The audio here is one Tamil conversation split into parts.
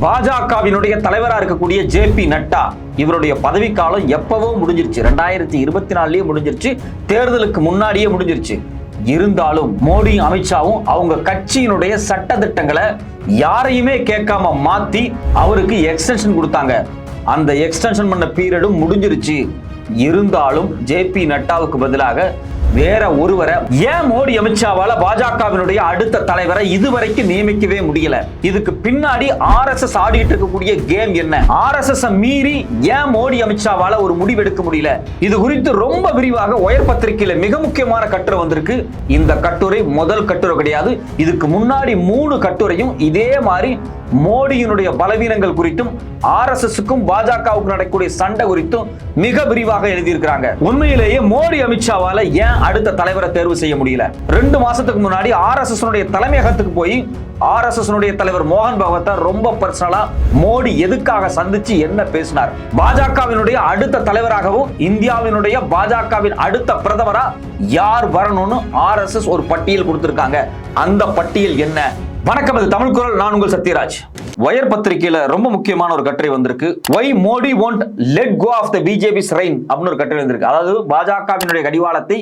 பாஜகவினுடைய தலைவராக இருக்கக்கூடிய ஜே பி நட்டா இவருடைய பதவிக்காலம் எப்பவோ முடிஞ்சிருச்சு. ரெண்டாயிரத்தி இருபத்தி நாலுலயே முடிஞ்சிருச்சு. தேர்தலுக்கு முன்னாடியே முடிஞ்சிருச்சு. இருந்தாலும் மோடியும் அமித்ஷாவும் அவங்க கட்சியினுடைய சட்ட திட்டங்களை யாரையுமே கேட்காம மாத்தி அவருக்கு எக்ஸ்டென்ஷன் கொடுத்தாங்க. அந்த எக்ஸ்டென்ஷன் பண்ண பீரியடும் முடிஞ்சிருச்சு. இருந்தாலும் ஜே பி நட்டாவுக்கு பதிலாக வேற ஒருவரை ஏன் மோடி அமித்ஷாவால பாஜகவினுடைய அடுத்த தலைவரை இதுவரைக்கும் நியமிக்கவே முடியல? இதுக்கு பின்னாடி ஆர் எஸ் எஸ் ஆடிட்டு இருக்கக்கூடிய கேம் என்ன? ஆர் எஸ் எஸ் மீறி ஏன் மோடி அமித்ஷாவால ஒரு முடிவு எடுக்க முடியல? இது குறித்து ரொம்ப விரிவாக உயர் பத்திரிகையில மிக முக்கியமான கட்டுரை வந்திருக்கு. இந்த கட்டுரை முதல் கட்டுரை கிடையாது. இதுக்கு முன்னாடி மூணு கட்டுரையும் இதே மாதிரி மோடியினுடைய பலவீனங்கள் குறித்தும் ஆர் எஸ் எஸ்க்கும் பாஜகவுக்கும் நடக்கக்கூடிய சண்டை குறித்தும் மிக விரிவாக எழுதியிருக்கிறாங்க. உண்மையிலேயே மோடி அமித்ஷாவால ஏன் அடுத்த தலைவரை தேர்வு செய்ய முடியல? ரெண்டு மாசத்துக்கு முன்னாடி ஆர் எஸ் எஸ் தலைமையகத்துக்கு போய் ஆர் எஸ் எஸ் தலைவர் மோகன் பகவத்தை ரொம்ப பர்சனலா மோடி எதுக்காக சந்திச்சு என்ன பேசினார்? பாஜகவினுடைய அடுத்த தலைவராகவும் இந்தியாவினுடைய பாஜகவின் அடுத்த பிரதமரா யார் வரணும்னு ஆர் எஸ் எஸ் ஒரு பட்டியல் கொடுத்திருக்காங்க. அந்த பட்டியல் என்ன? வணக்கம் இது தமிழ் குரல். நான் உங்கள் சத்யராஜ். வயர் பத்திரிகையில ரொம்ப முக்கியமான ஒரு கட்டுரை வந்திருக்கு. Why Modi won't let go of the BJP reign அப்படின்னு ஒரு கட்டுரை வந்திருக்கு. அதாவது பாஜகவினுடைய கடிவாளத்தை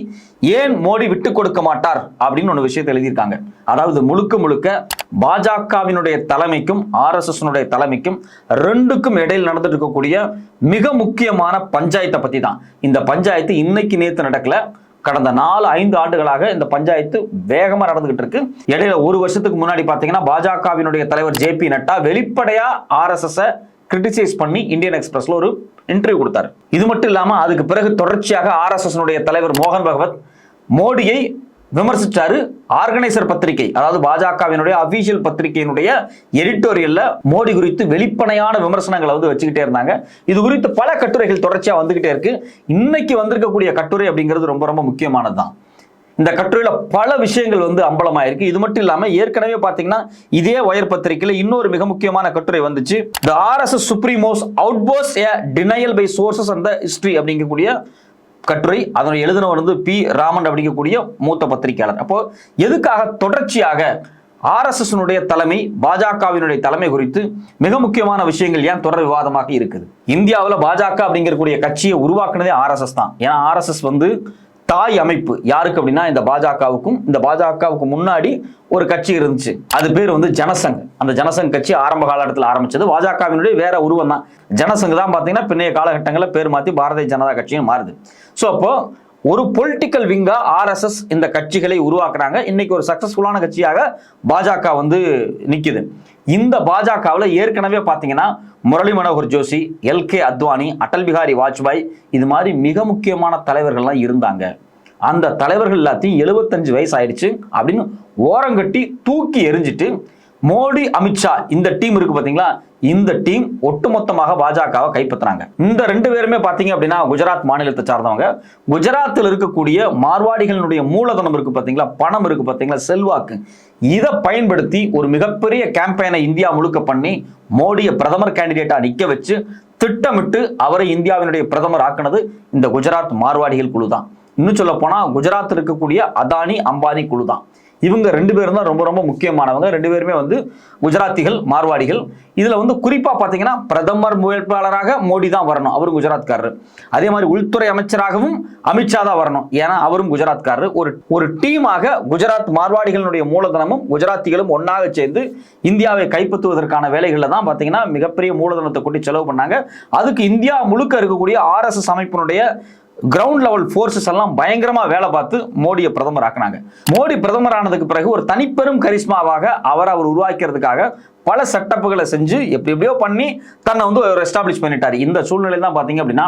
ஏன் மோடி விட்டு கொடுக்க மாட்டார் அப்படின்னு ஒரு விஷயத்தை எழுதியிருக்காங்க. அதாவது முழுக்க முழுக்க பாஜகவினுடைய தலைமைக்கும் ஆர்எஸ்எஸ்னுடைய தலைமைக்கும் ரெண்டுக்கும் இடையில் நடந்துட்டு இருக்கக்கூடிய மிக முக்கியமான பஞ்சாயத்தை பத்தி தான் இந்த பஞ்சாயத்து இன்னைக்கு நேற்று நடக்கல. கடந்த நாலு ஐந்து ஆண்டுகளாக இந்த பஞ்சாயத்து வேகமாக நடந்துகிட்டு இருக்கு. இடையில ஒரு வருஷத்துக்கு முன்னாடி பாத்தீங்கன்னா பாஜகவினுடைய தலைவர் ஜே பி நட்டா வெளிப்படையா ஆர்எஸ்எஸ் கிரிட்டிசைஸ் பண்ணி இந்தியன் எக்ஸ்பிரஸ்ல ஒரு இன்டர்வியூ கொடுத்தாரு. இது மட்டும் இல்லாம அதுக்கு பிறகு தொடர்ச்சியாக ஆர்எஸ்எஸ்னுடைய தலைவர் மோகன் பகவத் மோடியை விமர்சிச்சாரு ஆர்கனைசர் பத்திரிகை அதாவது பாஜகவினுடைய அபிஷியல் பத்திரிகையினுடைய எடிட்டோரியல்ல மோடி குறித்து வெளிப்படையான விமர்சனங்களை வந்து வச்சுக்கிட்டே இருந்தாங்க. இது குறித்து பல கட்டுரைகள் தொடர்ச்சியா வந்துகிட்டே இருக்கு. இன்னைக்கு வந்திருக்கக்கூடிய கட்டுரை அப்படிங்கிறது ரொம்ப ரொம்ப முக்கியமானது தான் இந்த கட்டுரையில பல விஷயங்கள் வந்து அம்பலமாயிருக்கு. இது மட்டும் இல்லாம ஏற்கனவே பாத்தீங்கன்னா இதே ஒயர் பத்திரிகையில இன்னொரு மிக முக்கியமான கட்டுரை வந்துச்சு. The RSS supremo's outpost a denial by sources அந்த ஹிஸ்டரி அப்படிங்கக்கூடிய கட்டுரை. அதனை எழுதினவர் வந்து பி. ராமன் அப்படிங்கக்கூடிய மூத்த பத்திரிகையாளர். அப்போ எதுக்காக தொடர்ச்சியாக ஆர்எஸ்எஸ்னுடைய தலைமை பாஜகவினுடைய தலைமை குறித்து மிக முக்கியமான விஷயங்கள் ஏன் தொடர் விவாதமாக இருக்குது? இந்தியாவில் பாஜக அப்படிங்கக்கூடிய கட்சியை உருவாக்குனதே ஆர்எஸ்எஸ் தான். ஏன்னா ஆர்எஸ்எஸ் வந்து தாய் அமைப்பு யாருக்கு அப்படின்னா இந்த பாஜகவுக்கும் இந்த பாஜகவுக்கு முன்னாடி ஒரு கட்சி இருந்துச்சு. அது பேர் வந்து ஜனசங் அந்த ஜனசங் கட்சி ஆரம்ப காலகட்டத்தில் ஆரம்பிச்சது. பாஜகவினுடைய வேற உருவம் தான் ஜனசங் தான் பார்த்தீங்கன்னா பின்னைய காலகட்டங்களில் பேர் மாற்றி பாரதிய ஜனதா கட்சியும் மாறுது. ஸோ அப்போ ஒரு பொலிட்டிக்கல் விங்கா ஆர்எஸ்எஸ் இந்த கட்சிகளை உருவாக்குறாங்க. இன்னைக்கு ஒரு சக்சஸ்ஃபுல்லான கட்சியாக பாஜக வந்து நிற்குது இந்த பாஜகவில் ஏற்கனவே பார்த்தீங்கன்னா முரளி மனோகர் ஜோஷி எல் கே அத்வானி அடல் பிகாரி வாஜ்பாய் இது மாதிரி மிக முக்கியமான தலைவர்கள்லாம் இருந்தாங்க. அந்த தலைவர்கள் எல்லாத்தையும் எழுபத்தஞ்சு வயசு ஆயிடுச்சு அப்படின்னு ஓரங்கட்டி தூக்கி எரிஞ்சிட்டு மோடி அமித்ஷா இந்த டீம் இருக்கு பாத்தீங்களா? இந்த டீம் ஒட்டுமொத்தமாக பாஜகவை கைப்பற்றுறாங்க. இந்த ரெண்டு பேருமே பார்த்தீங்க அப்படின்னா குஜராத் மாநிலத்தை சார்ந்தவங்க. குஜராத்தில் இருக்கக்கூடிய மார்வாடிகளினுடைய மூலதனம் இருக்கு பாத்தீங்களா? பணம் இருக்கு பாத்தீங்களா? செல்வாக்கு. இதை பயன்படுத்தி ஒரு மிகப்பெரிய கேம்பெயினை இந்தியா முழுக்க பண்ணி மோடியை பிரதமர் கேண்டிடேட்டா நிக்க வச்சு திட்டமிட்டு அவரை இந்தியாவினுடைய பிரதமர் ஆக்குனது இந்த குஜராத் மார்வாடிகள் குழு தான் இன்னும் சொல்ல போனா குஜராத் இருக்கக்கூடிய அதானி அம்பானி குழு தான் இவங்க ரெண்டு பேரும் தான் ரொம்ப ரொம்ப முக்கியமானவங்க. ரெண்டு பேருமே வந்து குஜராத்திகள் மார்வாடிகள். இதில் வந்து குறிப்பாக பார்த்தீங்கன்னா பிரதமர் வேட்பாளராக மோடி தான் வரணும். அவரும் குஜராத்காரர். அதே மாதிரி உள்துறை அமைச்சராகவும் அமித்ஷா தான் வரணும். ஏன்னா அவரும் குஜராத்காரர். ஒரு ஒரு டீமாக குஜராத் மார்வாடிகளுடைய மூலதனமும் குஜராத்திகளும் ஒன்றாக சேர்ந்து இந்தியாவை கைப்பற்றுவதற்கான வேலைகளில் தான் பார்த்தீங்கன்னா மிகப்பெரிய மூலதனத்தை கொண்டு செலவு பண்ணாங்க. அதுக்கு இந்தியா முழுக்க இருக்கக்கூடிய ஆர்எஸ்எஸ் அமைப்பினுடைய கிரவுண்ட் லெவல் ஃபோர்ஸஸ் எல்லாம் பயங்கரமாக வேலை பார்த்து மோடியை பிரதமர் ஆக்குனாங்க. மோடி பிரதமர் ஆனதுக்கு பிறகு ஒரு தனிப்பெரும் கரிஸ்மாவாக அவர் அவர் உருவாக்கிறதுக்காக பல செட்டப்புகளை செஞ்சு எப்படி எப்படியோ பண்ணி தன்னை வந்து ஒரு எஸ்டாப்ளிஷ் பண்ணிட்டார். இந்த சூழ்நிலையில் தான் பார்த்தீங்க அப்படின்னா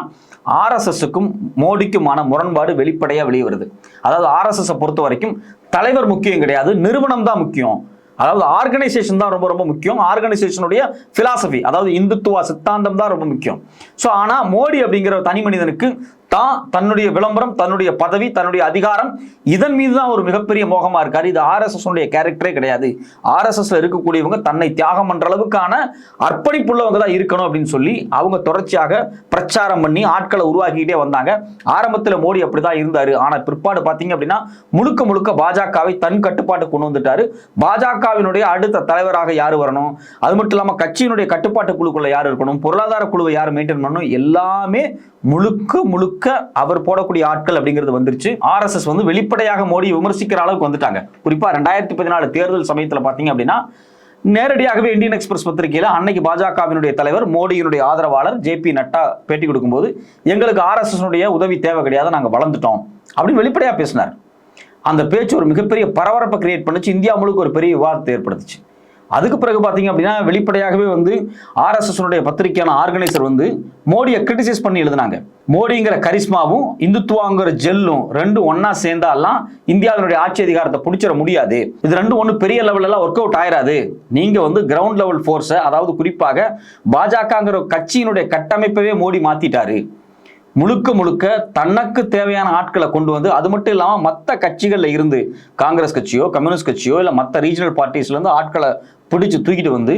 ஆர்எஸ்எஸ்க்கும் மோடிக்குமான முரண்பாடு வெளிப்படையாக வெளியே வருது. அதாவது ஆர்எஸ்எஸ்ஸை பொறுத்த வரைக்கும் தலைவர் முக்கியம் கிடையாது நிறுவனம் தான் முக்கியம். அதாவது ஆர்கனைசேஷன் தான் ரொம்ப ரொம்ப முக்கியம். ஆர்கனைசேஷனுடைய பிலாசபி அதாவது இந்துத்துவா சித்தாந்தம் தான் ரொம்ப முக்கியம். ஸோ ஆனால் மோடி அப்படிங்கிற தனி மனிதனுக்கு தான் தன்னுடைய விளம்பரம் தன்னுடைய பதவி தன்னுடைய அதிகாரம் இதன் மீது தான் ஒரு மிகப்பெரிய மோகமாக இருக்காரு. இது ஆர்எஸ்எஸ் உடைய கேரக்டரே கிடையாது. ஆர்எஸ்எஸ்ல இருக்கக்கூடியவங்க தன்னை தியாகம் பண்ற அளவுக்கான அர்ப்பணிப்புள்ளவங்க தான் இருக்கணும் அப்படின்னு சொல்லி அவங்க தொடர்ச்சியாக பிரச்சாரம் பண்ணி ஆட்களை உருவாக்கிக்கிட்டே வந்தாங்க. ஆரம்பத்தில் மோடி அப்படிதான் இருந்தாரு. ஆனால் பிற்பாடு பார்த்தீங்க அப்படின்னா முழுக்க முழுக்க பாஜகவை தன் கட்டுப்பாட்டு கொண்டு வந்துட்டாரு. பாஜகவினுடைய அடுத்த தலைவராக யார் வரணும்? அது மட்டும் இல்லாமல் கட்சியினுடைய கட்டுப்பாட்டு குழுக்குள்ள யார் இருக்கணும்? பொருளாதார குழுவை யார் மெயின்டைன் பண்ணணும்? எல்லாமே முழுக்க முழுக்க அவர் போடக்கூடிய ஆட்கள் அப்படிங்கிறது வந்துருச்சு. ஆர்எஸ்எஸ் வந்து வெளிப்படையாக மோடி விமர்சிக்கிற அளவுக்கு வந்துட்டாங்க. குறிப்பா ரெண்டாயிரத்தி பதினாலு தேர்தல் சமயத்தில் பார்த்தீங்க அப்படின்னா நேரடியாகவே இந்தியன் எக்ஸ்பிரஸ் பத்திரிகையில் அன்னைக்கு பாஜகவினுடைய தலைவர் மோடியினுடைய ஆதரவாளர் ஜே பி நட்டா பேட்டி கொடுக்கும்போது எங்களுக்கு ஆர்எஸ்எஸ்னுடைய உதவி தேவை கிடையாது நாங்கள் வளர்ந்துட்டோம் அப்படின்னு வெளிப்படையாக பேசினார். அந்த பேச்சு ஒரு மிகப்பெரிய பரபரப்பை கிரியேட் பண்ணுச்சு. இந்தியா முழுக்க ஒரு பெரிய விவாதத்தை ஏற்படுத்துச்சு. அதுக்கு பிறகு பார்த்தீங்க அப்படின்னா வெளிப்படையாகவே வந்து ஆர்எஸ்எஸ்னுடைய பத்திரிகையான ஆர்கனைசர் வந்து மோடியை கிரிட்டிசைஸ் பண்ணி எழுதினாங்க. மோடிங்கிற கரிஸ்மாவும் இந்துத்துவாங்கிற ஜெல்லும் ரெண்டும் ஒன்னா சேர்ந்தாலாம் இந்தியாவினுடைய ஆட்சி அதிகாரத்தை பிடிச்சிட முடியாது. இது ரெண்டும் ஒன்று பெரிய லெவலெல்லாம் ஒர்க் அவுட் ஆயிராது. நீங்க வந்து கிரவுண்ட் லெவல் ஃபோர்ஸை அதாவது குறிப்பாக பாஜகங்கிற கட்சியினுடைய கட்டமைப்பவே மோடி மாத்திட்டாரு. முழுக்க முழுக்க தனக்கு தேவையான ஆட்களை கொண்டு வந்து அது மட்டும் இல்லாமல் மற்ற கட்சிகளில் இருந்து காங்கிரஸ் கட்சியோ கம்யூனிஸ்ட் கட்சியோ இல்லை மற்ற ரீஜனல் பார்ட்டிஸ்லேருந்து ஆட்களை பிடிச்சு தூக்கிட்டு வந்து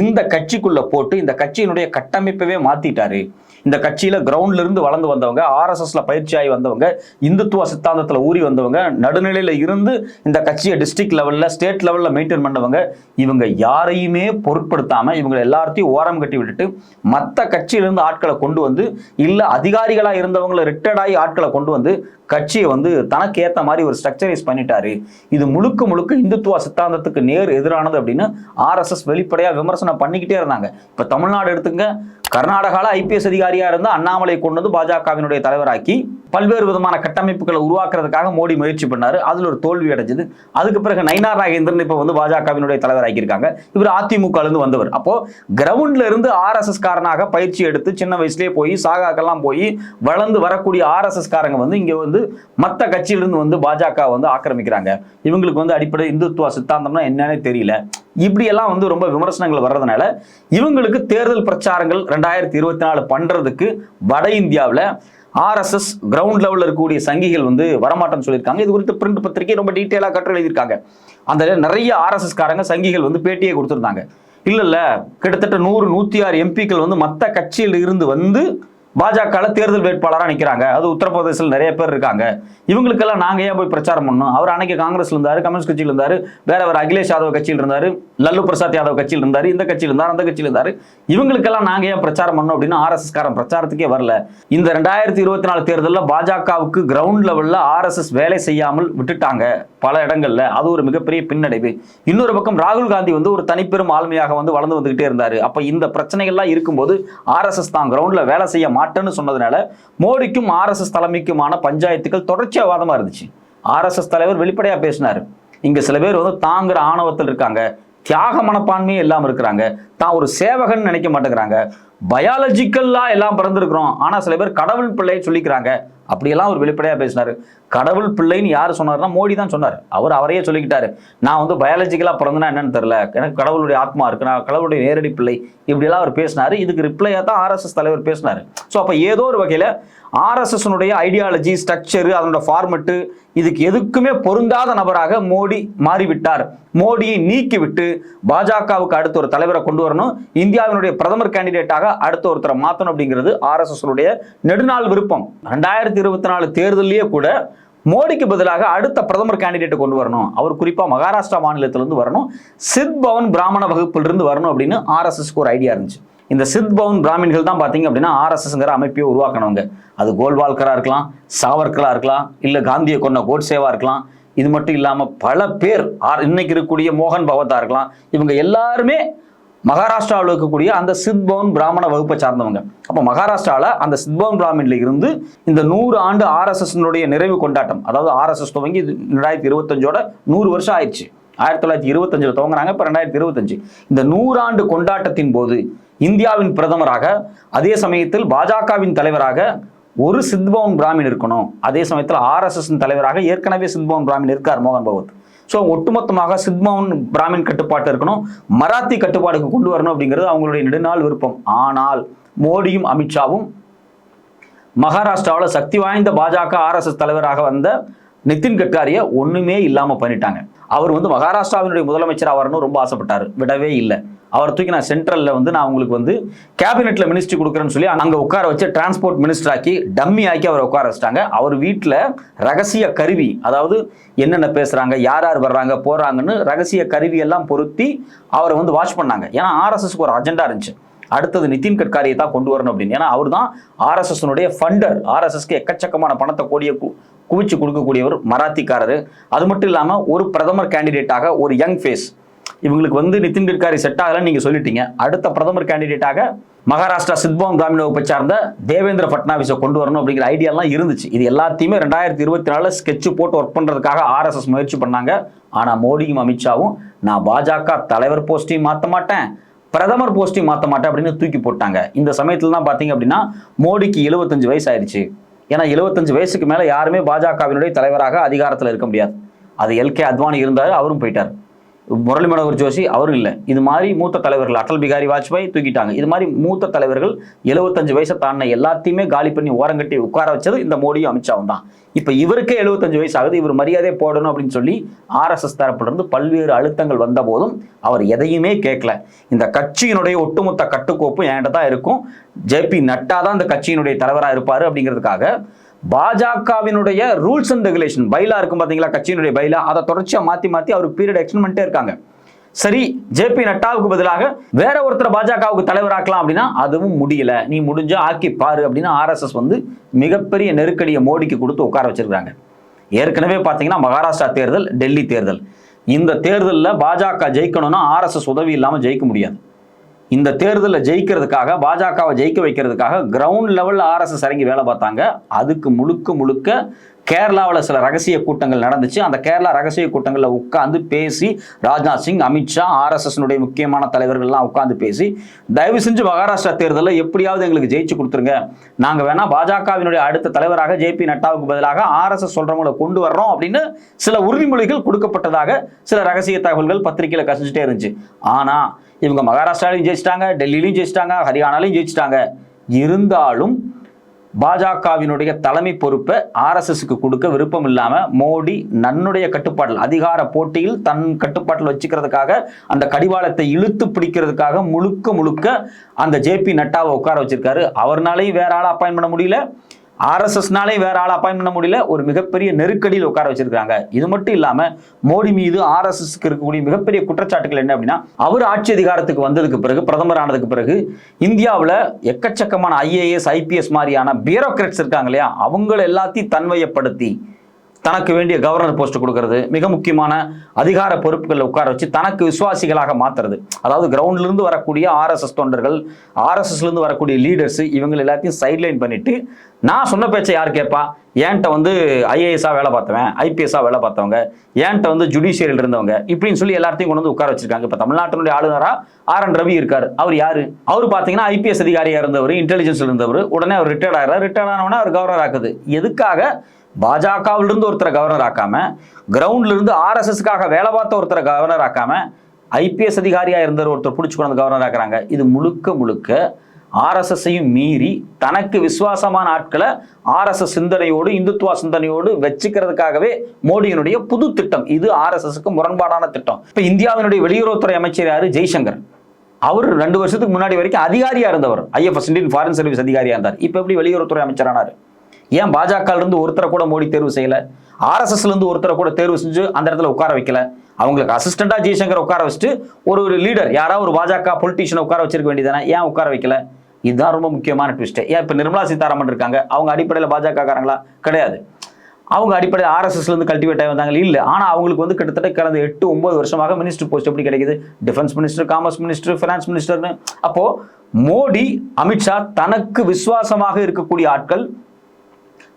இந்த கட்சிக்குள்ளே போட்டு இந்த கட்சியினுடைய கட்டமைப்பவே மாத்திட்டாரு. இந்த கட்சியில கிரவுண்ட்ல இருந்து வளர்ந்து வந்தவங்க ஆர்எஸ்எஸ்ல பயிற்சியாகி வந்தவங்க இந்துத்துவ சித்தாந்தத்துல ஊறி வந்தவங்க நடுநிலையில இருந்து இந்த கட்சியை டிஸ்ட்ரிக்ட் லெவல்ல ஸ்டேட் லெவல்ல மெயின்டைன் பண்ணவங்க இவங்க யாரையுமே பொருட்படுத்தாம இவங்க எல்லாத்தையும் ஓரம் கட்டி விட்டுட்டு மற்ற கட்சியிலிருந்து ஆட்களை கொண்டு வந்து இல்ல அதிகாரிகளா இருந்தவங்களை ரிட்டையர்ட் ஆகி ஆட்களை கொண்டு வந்து கட்சியை வந்து தனக்கு ஏத்த மாதிரி ஒரு ஸ்ட்ரக்சரைஸ் பண்ணிட்டாரு. இது முழுக்க முழுக்க இந்துத்துவ சித்தாந்தத்துக்கு நேர் எதிரானது அப்படின்னு ஆர்எஸ்எஸ் வெளிப்படையா விமர்சனம் பண்ணிக்கிட்டே இருந்தாங்க. இப்ப தமிழ்நாடு எடுத்துங்க கர்நாடகாவில் ஐபிஎஸ் அதிகாரியா இருந்து அண்ணாமலை கொண்டு வந்து பாஜகவினுடைய தலைவராக்கி பல்வேறு விதமான கட்டமைப்புகளை உருவாக்குறதுக்காக மோடி முயற்சி பண்ணாரு. அதுல ஒரு தோல்வி அடைஞ்சது. அதுக்கு பிறகு நயினார் நாகேந்திரன் இப்ப வந்து பாஜகவினுடைய தலைவராக்கியிருக்காங்க. இவர் அதிமுக இருந்து வந்தவர். அப்போ கிரவுண்ட்ல இருந்து ஆர்எஸ்எஸ் காரனாக பயிற்சி எடுத்து சின்ன வயசுலேயே போய் சாகாக்கெல்லாம் போய் வளர்ந்து வரக்கூடிய ஆர்எஸ்எஸ் காரங்க வந்து இங்க வந்து மற்ற கட்சியிலிருந்து வந்து பாஜக வந்து ஆக்கிரமிக்கிறாங்க. இவங்களுக்கு வந்து அடிப்படை இந்துத்துவ சித்தாந்தம்னா என்னன்னே தெரியல. இப்படியெல்லாம் வந்து ரொம்ப விமர்சனங்கள் வர்றதுனால இவங்களுக்கு தேர்தல் பிரச்சாரங்கள் ரெண்டாயிரத்தி இருபத்தி நாலு பண்ணுறதுக்கு வட இந்தியாவில் ஆர்எஸ்எஸ் கிரவுண்ட் லெவலில் இருக்கக்கூடிய சங்கிகள் வந்து வரமாட்டேன்னு சொல்லியிருக்காங்க. இது குறித்து பிரிண்ட் பத்திரிகை ரொம்ப டீட்டெயிலாக கட்டுரை எழுதியிருக்காங்க. அந்த நிறைய ஆர்எஸ்எஸ் காரங்க சங்கிகள் வந்து பேட்டியை கொடுத்துருந்தாங்க. இல்லை இல்லை கிட்டத்தட்ட நூறு நூற்றி ஆறு எம்பிக்கள் வந்து மற்ற கட்சியில் இருந்து வந்து பாஜக தேர்தல் வேட்பாளராக நிற்கிறாங்க அது உத்தரப்பிரதேசத்தில் நிறைய பேர் இருக்காங்க. இவங்களுக்கெல்லாம் நாங்கள் ஏன் போய் பிரச்சாரம் பண்ணணும்? அவர் அன்னைக்கு காங்கிரஸ்ல இருந்தார் கம்யூனிஸ்ட் கட்சியில் இருந்தார் வேற வேற அகிலேஷ் யாதவ் கட்சியில் இருந்தார் லல்லு பிரசாத் யாதவ் கட்சியில் இருந்தார் இந்த கட்சியில் இருந்தார் அந்த கட்சியில் இருந்தார். இவங்களுக்கெல்லாம் நாங்கள் ஏன் பிரச்சாரம் பண்ணோம் அப்படின்னு ஆர்எஸ்எஸ் காரன் பிரச்சாரத்துக்கே வரல. இந்த ரெண்டாயிரத்தி இருபத்தி நாலு தேர்தலில் பாஜகவுக்கு கிரவுண்ட் லெவலில் ஆர்எஸ்எஸ் வேலை செய்யாமல் விட்டுட்டாங்க. பல இடங்கள்ல அது ஒரு மிகப்பெரிய பின்னடைவு. இன்னொரு பக்கம் ராகுல் காந்தி வந்து ஒரு தனிப்பெரும் ஆளுமையாக வந்து வளர்ந்து வந்துகிட்டே இருந்தாரு. அப்ப இந்த பிரச்சனைகள்லாம் இருக்கும்போது ஆர்எஸ்எஸ் தான் கிரவுண்ட்ல வேலை செய்ய மாட்டேன்னு சொன்னதுனால மோடிக்கும் ஆர்எஸ்எஸ் தலைமைக்குமான பஞ்சாயத்துக்கள் தொடர்ச்சியா வாதமா இருந்துச்சு. ஆர்எஸ்எஸ் தலைவர் வெளிப்படையா பேசினாரு. இங்க சில பேர் வந்து தாங்குற ஆணவத்தில் இருக்காங்க. தியாக மனப்பான்மையே இல்லாமல் இருக்கிறாங்க. தான் ஒரு சேவகன் நினைக்க மாட்டேங்கிறாங்க. பயாலஜிக்கல்லா எல்லாம் பிறந்திருக்கிறோம். ஆனால் சில பேர் கடவுள் பிள்ளையை சொல்லிக்கிறாங்க. அப்படியெல்லாம் அவர் வெளிப்படையாக பேசினார். கடவுள் பிள்ளைன்னு யார் சொன்னார்னா மோடி தான் சொன்னார். அவர் அவரையே சொல்லிக்கிட்டாரு. நான் வந்து பயாலஜிக்கலாக பிறந்தனா என்னன்னு தெரில எனக்கு கடவுளுடைய ஆத்மா இருக்கு. நான் கடவுளுடைய நேரடி பிள்ளை. இப்படியெல்லாம் அவர் பேசினார். இதுக்கு ரிப்ளையாக தான் ஆர்எஸ்எஸ் தலைவர் பேசினார். ஸோ அப்போ ஏதோ ஒரு வகையில் ஆர்எஸ்எஸ்னுடைய ஐடியாலஜி ஸ்ட்ரக்சர் அதனோட ஃபார்மெட்டு இதுக்கு எதுக்குமே பொருந்தாத நபராக மோடி மாறிவிட்டார். மோடியை நீக்கிவிட்டு பாஜகவுக்கு அடுத்த ஒரு தலைவரை கொண்டு வரணும். இந்தியாவினுடைய பிரதமர் கேண்டிடேட்டாக அடுத்த ஒருத்தரை மாற்றணும் அப்படிங்கிறது ஆர்எஸ்எஸ்னுடைய நெடுநாள் விருப்பம். ரெண்டாயிரத்தி இருபத்தி நாலு தேர்தலையே கூட மோடிக்கு பதிலாக அடுத்த பிரதமர் கேண்டிடேட்டை கொண்டு வரணும். அவர் குறிப்பாக மகாராஷ்டிரா மாநிலத்திலிருந்து வரணும். சித் பவன் பிராமண வகுப்பிலிருந்து வரணும் அப்படின்னு ஆர்எஸ்எஸ்க்கு ஒரு ஐடியா இருந்துச்சு. இந்த சித் பவன் பிராமின்கள் தான் பார்த்தீங்க அப்படின்னா ஆர்எஸ்எஸ்ங்கிற அமைப்பையை உருவாக்கணவங்க அது கோல்வால்கராக இருக்கலாம் சாவர்கரா இருக்கலாம் இல்லை காந்தியை கொண்ட கோட்சேவாக இருக்கலாம். இது மட்டும் இல்லாமல் பல பேர் ஆர் இன்னைக்கு இருக்கக்கூடிய மோகன் பகவத்தா இருக்கலாம். இவங்க எல்லாருமே மகாராஷ்டிராவில் இருக்கக்கூடிய அந்த சித்பவன் பிராமண வகுப்பை சார்ந்தவங்க. அப்போ மகாராஷ்டிராவில் அந்த சித்பவன் பிராமின்ல இருந்து இந்த நூறு ஆண்டு ஆர்எஸ்எஸ்னுடைய நிறைவு கொண்டாட்டம் அதாவது ஆர்எஸ்எஸ் துவங்கி ரெண்டாயிரத்தி இருபத்தஞ்சோட நூறு வருஷம் ஆயிடுச்சு. ஆயிரத்தி தொள்ளாயிரத்தி இருபத்தஞ்சில் துவங்குறாங்க இப்போ ரெண்டாயிரத்தி இருபத்தஞ்சு. இந்த நூறாண்டு கொண்டாட்டத்தின் போது இந்தியாவின் பிரதமராக அதே சமயத்தில் பாஜகவின் தலைவராக ஒரு சித்பவன் பிராமின் இருக்கணும். அதே சமயத்தில் ஆர்எஸ்எஸ் தலைவராக ஏற்கனவே சித்பவன் பிராமின் இருக்கார் மோகன் பகவத். ஸோ ஒட்டுமொத்தமாக சித்மவுன் பிராமின் கட்டுப்பாட்டு இருக்கணும். மராத்தி கட்டுப்பாடுக்கு கொண்டு வரணும் அப்படிங்கிறது அவங்களுடைய நெடுநாள் விருப்பம். ஆனால் மோடியும் அமித்ஷாவும் மகாராஷ்டிராவில் சக்தி வாய்ந்த பாஜக ஆர்எஸ்எஸ் தலைவராக வந்த நிதின் கட்காரியை ஒன்றுமே இல்லாமல் பண்ணிட்டாங்க. அவர் வந்து மகாராஷ்டிராவினுடைய முதலமைச்சர் வரணும்னு ரொம்ப ஆசைப்பட்டார். விடவே இல்லை. அவர் தூக்கி நான் சென்ட்ரலில் வந்து நான் உங்களுக்கு வந்து கேபினெட்ல மினிஸ்ட்ரி கொடுக்குறேன்னு சொல்லி அங்கே உட்கார வச்சு டிரான்ஸ்போர்ட் மினிஸ்டர் ஆக்கி டம்மி ஆக்கி அவரை உட்கார வச்சிட்டாங்க. அவர் வீட்டில் ரகசிய கருவி அதாவது என்னென்ன பேசுகிறாங்க யார் யார் வர்றாங்க போகிறாங்கன்னு ரகசிய கருவியெல்லாம் பொருத்தி அவரை வந்து வாட்ச் பண்ணாங்க. ஏன்னா ஆர்எஸ்எஸ்க்கு ஒரு அஜெண்டா இருந்துச்சு. அடுத்தது நிதின் கட்காரியை தான் கொண்டு வரணும் அப்படின்னு. ஏன்னா அவர் தான் ஆர்எஸ்எஸ்னுடைய ஃபண்டர் ஆர்எஸ்எஸ்க்கு எக்கச்சக்கமான பணத்தை கோடிய கு- குவிச்சு கொடுக்கக்கூடியவர் மராத்திக்காரரு. அது மட்டும் இல்லாமல் ஒரு பிரதமர் கேண்டிடேட்டாக ஒரு யங் ஃபேஸ் இவங்களுக்கு வந்து நிதின் கட்காரி செட் ஆகலன்னு நீங்கள் சொல்லிட்டீங்க. அடுத்த பிரதமர் கேண்டிடேட்டாக மகாராஷ்டிரா சித்பம் கிராமின் வகுப்பை சார்ந்த தேவேந்திர பட்னாவிஸை கொண்டு வரணும் அப்படிங்கிற ஐடியாலாம் இருந்துச்சு. இது எல்லாத்தையுமே ரெண்டாயிரத்தி இருபத்தி நாலில் ஸ்கெட்ச் போட்டு ஒர்க் பண்ணுறதுக்காக ஆர்எஸ்எஸ் முயற்சி பண்ணாங்க. ஆனால் மோடியும் அமித்ஷாவும் நான் பாஜக தலைவர் போஸ்டையும் மாற்ற மாட்டேன் பிரதமர் போஸ்டையும் மாற்ற மாட்டேன் அப்படின்னு தூக்கி போட்டாங்க. இந்த சமயத்தில் தான் பார்த்தீங்க அப்படின்னா மோடிக்கு 75 வயசு ஆயிடுச்சு ஏன்னா 75 வயசுக்கு மேலே யாருமே பாஜகவினுடைய தலைவராக அதிகாரத்தில் இருக்க முடியாது. அது எல்கே அத்வானி இருந்தார் அவரும் போயிட்டார். முரளி மனோகர் ஜோஷி அவரும் இல்லை. இது மாதிரி மூத்த தலைவர்கள் அடல் பிகாரி வாஜ்பாய் தூக்கிட்டாங்க. இது மாதிரி மூத்த தலைவர்கள் 75 வயசை தாண்டின எல்லாத்தையுமே காலி பண்ணி ஓரங்கட்டி உட்கார வச்சது இந்த மோடியும் அமித்ஷாவும் தான். இப்போ இவருக்கே 75 வயசு ஆகுது. இவர் மரியாதை போடணும் அப்படின்னு சொல்லி ஆர்எஸ்எஸ் தரப்பிலிருந்து பல்வேறு அழுத்தங்கள் வந்த போதும் அவர் எதையுமே கேட்கல இந்த கட்சியினுடைய ஒட்டுமொத்த கட்டுக்கோப்பும் என்கிட்ட தான் இருக்கும். ஜேபி நட்டா தான் இந்த கட்சியினுடைய தலைவராக இருப்பார் அப்படிங்கிறதுக்காக பாஜகவினுடைய ரூல்ஸ் அண்ட் ரெகுலேஷன் பைலா இருக்கும் பார்த்தீங்களா கட்சியினுடைய பைலா அதை தொடர்ச்சியாக மாத்தி மாத்தி அவர் பீரியட் எக்ஸ்டெண்ட் பண்ணிட்டே இருக்காங்க. சரி ஜேபி நட்டாவுக்கு பதிலாக வேற ஒருத்தர் பாஜகவுக்கு தலைவராக்கலாம் அப்படின்னா அதுவும் முடியல. நீ முடிஞ்சா ஆக்கி பாரு அப்படின்னு ஆர்எஸ்எஸ் வந்து மிகப்பெரிய நெருக்கடியை மோடிக்கு கொடுத்து உட்கார வச்சிருக்காங்க ஏற்கனவே பார்த்தீங்கன்னா மகாராஷ்டிரா தேர்தல் டெல்லி தேர்தல். இந்த தேர்தலில் பாஜக ஜெயிக்கணும்னா ஆர்எஸ்எஸ் உதவி இல்லாமல் ஜெயிக்க முடியாது. இந்த தேர்தலில் ஜெயிக்கிறதுக்காக பாஜகவை ஜெயிக்க வைக்கிறதுக்காக கிரவுண்ட் லெவலில் ஆர்எஸ்எஸ் இறங்கி வேலை பார்த்தாங்க. அதுக்கு முழுக்க முழுக்க கேரளாவில் சில ரகசிய கூட்டங்கள் நடந்துச்சு. அந்த கேரளா ரகசிய கூட்டங்களில் உட்காந்து பேசி ராஜ்நாத் சிங் அமித்ஷா ஆர்எஸ்எஸ்னுடைய முக்கியமான தலைவர்கள்லாம் உட்காந்து பேசி தயவு செஞ்சு மகாராஷ்டிரா தேர்தலில் எப்படியாவது எங்களுக்கு ஜெயிச்சு கொடுத்துருங்க. நாங்கள் வேணா பாஜகவினுடைய அடுத்த தலைவராக ஜேபி நட்டாவுக்கு பதிலாக ஆர்எஸ்எஸ் சொல்கிறவங்களை கொண்டு வர்றோம் அப்படின்னு சில உறுதிமொழிகள் கொடுக்கப்பட்டதாக சில ரகசிய தகவல்கள் பத்திரிகையில் கசிஞ்சிட்டே இருந்துச்சு. ஆனால் இவங்க மகாராஷ்டிராலையும் ஜெயிச்சிட்டாங்க டெல்லியிலையும் ஜெயிச்சிட்டாங்க ஹரியானாலையும் ஜெயிச்சிட்டாங்க. இருந்தாலும் பாஜகவினுடைய தலைமை பொறுப்பை ஆர்எஸ்எஸ்க்கு கொடுக்க விருப்பம் இல்லாமல் மோடி நன்னுடைய கட்டுப்பாட்டில் அதிகார போட்டியில் தன் கட்டுப்பாட்டில் வச்சுக்கிறதுக்காக அந்த கடிவாளத்தை இழுத்து பிடிக்கிறதுக்காக முழுக்க முழுக்க அந்த ஜேபி நட்டாவை உட்கார வச்சிருக்காரு. அவர்னாலையும் வேற ஆளை அப்பாயின் பண்ண முடியல. ஆர்எஸ்எஸ்னாலே வேற ஆள் அப்பாயின் பண்ண முடியல. ஒரு மிகப்பெரிய நெருக்கடியில் உட்கார வச்சிருக்காங்க இது மட்டும் இல்லாம மோடி மீது ஆர்எஸ்எஸ்க்கு இருக்கக்கூடிய மிகப்பெரிய குற்றச்சாட்டுகள் என்ன அப்படின்னா அவர் ஆட்சி அதிகாரத்துக்கு வந்ததுக்கு பிறகு பிரதமர் ஆனதுக்கு பிறகு இந்தியாவில் எக்கச்சக்கமான ஐஏஎஸ் ஐபிஎஸ் மாதிரியான பியூரோக்ராட்ஸ் இருக்காங்க இல்லையா? அவங்கள எல்லாத்தையும் தன்மையப்படுத்தி தனக்கு வேண்டிய கவர்னர் போஸ்ட் கொடுக்கறது மிக முக்கியமான அதிகார பொறுப்புகளில் உட்கார வச்சு தனக்கு விசுவாசிகளாக மாத்துறது. அதாவது கிரவுண்ட்லேருந்து வரக்கூடிய ஆர்எஸ்எஸ் தொண்டர்கள் ஆர்எஸ்எஸ்லேருந்து வரக்கூடிய லீடர்ஸ் இவங்க எல்லாத்தையும் சைட்லைன் பண்ணிட்டு நான் சொன்ன பேச்சை யார் கேட்பா? ஏன்ட்ட வந்து ஐஏஎஸ்ஸாக வேலை பார்த்தவன் ஐபிஎஸ்ஸாக வேலை பார்த்தவங்க ஏன்ட்ட வந்து ஜுடிஷியரியில் இருந்தவங்க இப்படின்னு சொல்லி எல்லாத்தையும் கொண்டு வந்து உட்கார வச்சிருக்காங்க. இப்போ தமிழ்நாட்டினுடைய ஆளுநராக ஆர் என் ரவி இருக்கார். அவர் யார்? அவர் பார்த்தீங்கன்னா ஐபிஎஸ் அதிகாரியாக இருந்தவர் இன்டெலிஜென்ஸில் இருந்தவர். உடனே அவர் ரிட்டையர்ட் ஆகிறார் ரிட்டையர்ட் ஆனவொடனே அவர் கவர்னர் ஆக்குது. எதுக்காக? பாஜகவிலிருந்து ஒருத்தரை கவர்னர் ஆக்காம கிரவுண்ட்லேருந்து ஆர்எஸ்எஸ்க்காக வேலை பார்த்த ஒருத்தரை கவர்னர் ஆக்காம ஐபிஎஸ் அதிகாரியாக இருந்தவர் ஒருத்தர் பிடிச்சி கொண்டு வந்து கவர்னர் ஆக்குறாங்க. இது முழுக்க முழுக்க ஆர்எஸ்எஸ்ஸையும் மீறி தனக்கு விசுவாசமான ஆட்களை ஆர்எஸ்எஸ் சிந்தனையோடு இந்துத்துவா சிந்தனையோடு வச்சுக்கிறதுக்காகவே மோடியினுடைய புது திட்டம். இது ஆர்எஸ்எஸ்க்கு முரண்பாடான திட்டம். இப்போ இந்தியாவினுடைய வெளியுறவுத்துறை அமைச்சர் யாரு? ஜெய்சங்கர். அவர் ரெண்டு வருஷத்துக்கு முன்னாடி வரைக்கும் அதிகாரியாக இருந்தவர். ஐஎஃப்எஸ் இந்தியன் ஃபாரின் சர்வீஸ் அதிகாரியாக இருந்தார். இப்போ எப்படி வெளியுறவுத்துறை அமைச்சரானார்? ஏன் பாஜக இருந்து ஒருத்தரை கூட மோடி தேர்வு செய்யல? ஆர்எஸ்எஸ்ல இருந்து ஒருத்தரை கூட தேர்வு செஞ்சு அந்த இடத்துல உட்கார வைக்கல. அவங்களுக்கு அசிஸ்டண்டா ஜெய்சங்கர் உட்கார வச்சுட்டு ஒரு ஒரு லீடர் யாராவது ஒரு பாஜக பொலிட்டீஷியனை உட்கார வச்சிருக்க வேண்டியதானே ஏன் உட்கார வைக்கல? இதுதான் ரொம்ப முக்கியமான ட்விஸ்ட் ஏன் இப்போ நிர்மலா சீதாராமன் இருக்காங்க? அவங்க அடிப்படையில் பாஜக காரங்களா கிடையாது. அவங்க அடிப்படையில் ஆர்எஸ்எஸ்ல இருந்து கல்டிவேட் ஆகி வந்தாங்க. இல்லை. ஆனால் அவங்களுக்கு வந்து கிட்டத்தட்ட கடந்த எட்டு ஒன்பது வருஷமாக மினிஸ்டர் போஸ்ட் எப்படி கிடைக்குது? Defence minister commerce minister finance மினிஸ்டர்னு அப்போ மோடி அமித்ஷா தனக்கு விசுவாசமாக இருக்கக்கூடிய ஆட்கள்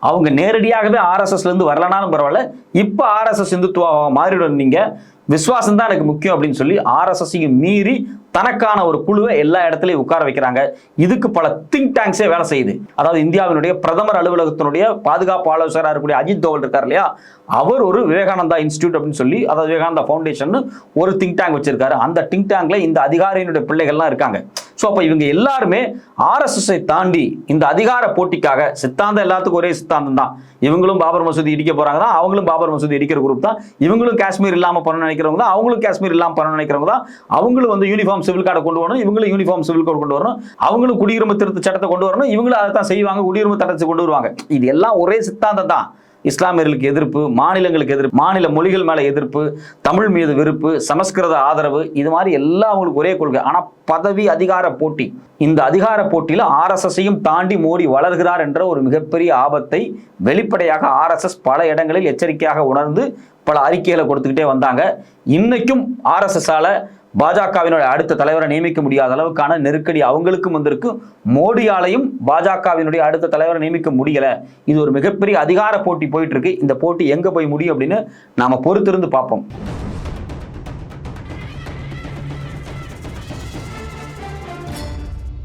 அவங்க நேரடியாகவே ஆர்எஸ்எஸ்லேருந்து வரலனாலும் பரவாயில்ல. இப்போ ஆர்எஸ்எஸ் இந்துத்துவா மாறிடும் நீங்கள் விசுவாசம் தான் எனக்கு முக்கியம் அப்படின்னு சொல்லி ஆர்எஸ்எஸ்ஸையும் மீறி தனக்கான ஒரு குழுவை எல்லா இடத்துலையும் உட்கார வைக்கிறாங்க. இதுக்கு பல திங்க் டேங்க்ஸே வேலை செய்யுது. அதாவது இந்தியாவினுடைய பிரதமர் அலுவலகத்தினுடைய பாதுகாப்பு ஆலோசகராக இருக்கக்கூடிய அஜித் தோவல் இருக்கார் இல்லையா? அவர் ஒரு விவேகானந்தா இன்ஸ்டியூட் அப்படின்னு சொல்லி அதாவது விவேகானந்தா ஃபவுண்டேஷன் ஒரு திங்க் டேங்க் வச்சிருக்காரு. அந்த திங்க் டேங்க்ல இந்த அதிகாரியினுடைய பிள்ளைகள்லாம் இருக்காங்க. ஸோ அப்போ இவங்க எல்லாருமே ஆர்எஸ்எஸ்ஐ தாண்டி இந்த அதிகார போட்டிக்காக சித்தாந்தம் எல்லாத்துக்கும் ஒரே சித்தாந்தம் தான் இவங்களும் பாபர் மசூதி இடிக்க போறாங்க தான் அவங்களும் பாபர் மசூதி இடிக்கிற குரூப் தான். இவங்களும் காஷ்மீர் இல்லாமல் பண்ண நினைக்கிறவங்க தான் அவங்களும் காஷ்மீர் இல்லாமல் பண்ணணும்னு நினைக்கிறவங்க தான் அவங்களும் வந்து யூனிஃபார்ம் சிவில் கார்டை கொண்டு வரணும் இவங்களும் யூனிஃபார்ம் சிவில் கோட் கொண்டு வரணும் அவங்களும் குடியுரிமை திருத்த சட்டத்தை கொண்டு வரணும் இவங்களும் அதை தான் செய்வாங்க குடியுரிமை சட்டத்தை கொண்டு வருவாங்க. இது எல்லாம் ஒரே சித்தாந்தம் தான். இஸ்லாமியர்களுக்கு எதிர்ப்பு மாநிலங்களுக்கு எதிர்ப்பு மாநில மொழிகள் மேலே எதிர்ப்பு தமிழ் மீது வெறுப்பு சமஸ்கிருத ஆதரவு இது மாதிரி எல்லாம் அவங்களுக்கு ஒரே கொள்கை. ஆனால் பதவி அதிகார போட்டி இந்த அதிகார போட்டியில் ஆர்எஸ்எஸையும் தாண்டி மோடி வளர்கிறார் என்ற ஒரு மிகப்பெரிய ஆபத்தை வெளிப்படையாக ஆர்எஸ்எஸ் பல இடங்களில் எச்சரிக்கையாக உணர்ந்து பல அறிக்கைகளை கொடுத்துக்கிட்டே வந்தாங்க. இன்னைக்கும் ஆர்எஸ்எஸ்ஸால் பாஜகவினுடைய அடுத்த தலைவரை நியமிக்க முடியாத அளவுக்கான நெருக்கடி அவங்களுக்கும் வந்திருக்கு. மோடியாலையும் பாஜகவினுடைய அடுத்த தலைவரை நியமிக்க முடியல. இது ஒரு மிகப்பெரிய அதிகார போட்டி போயிட்டு இருக்கு. இந்த போட்டி எங்க போய் முடியும் அப்படின்னு நாம பொறுத்திருந்து பார்ப்போம்.